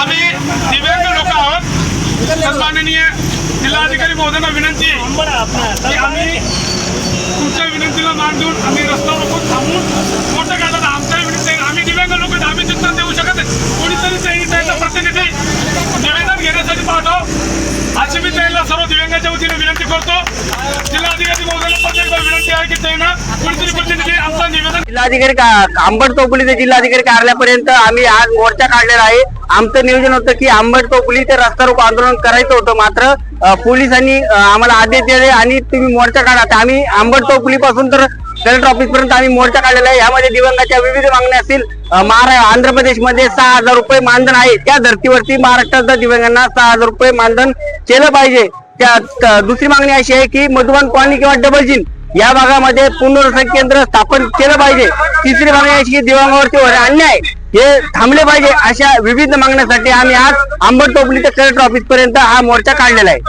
आम्ही दिव्यांग लोक आहोत. माननीय जिल्हाधिकारी महोदयांना विनंती आहे की आम्ही तुमच्या विनंतीला मान देऊन आम्ही रस्ता रोखून थांबून मोठं करतात आमच्याही विनंती आहे. आम्ही दिव्यांग लोक आम्ही चिंतन देऊ शकत नाही. कोणीतरी त्यांनी त्यांचा प्रतिनिधी निवेदन घेण्यासाठी पाठव अशी मी त्यांना सर्व दिव्यांगाच्या वतीने विनंती करतो. जिल्हाधिकारी महोदयांना प्रत्येक विनंती आहे की त्यांना कोणीतरी प्रतिनिधी आमचा निवेदन जिल्हाधिकारी का- आंबट चौकुली जिल्हाधिकारी कार्यालयापर्यंत आम्ही आज मोर्चा काढलेला आहे. आमचं नियोजन होतं की आंबट चौकुली ते रस्ता रोको आंदोलन करायचं होतं मात्र पोलिसांनी आम्हाला आदेश दिले आणि तुम्ही मोर्चा काढा. तर आम्ही आंबट चौकुली पासून तर कलेक्टर ऑफिस पर्यंत आम्ही मोर्चा काढलेला आहे. यामध्ये दिवंगाच्या विविध मागण्या असतील. महाराष्ट्र महारा आंध्र प्रदेशमध्ये सहा हजार रुपये मानधन आहे. त्या धर्तीवरती महाराष्ट्राच्या दिव्यांगांना सहा हजार रुपये मानधन केलं पाहिजे. त्या दुसरी मागणी अशी आहे की मधुबन कॉलनी किंवा डबल जिन या भागामध्ये पुनर्वसन केंद्र स्थापन केलं पाहिजे. तिसरी मागणी अशी की दिव्यांगावरती अन्याय हे थांबले पाहिजे अशा विविध मागण्यासाठी आम्ही आज आंबट टोपली ते कलेक्टर ऑफिस पर्यंत हा मोर्चा काढलेला आहे.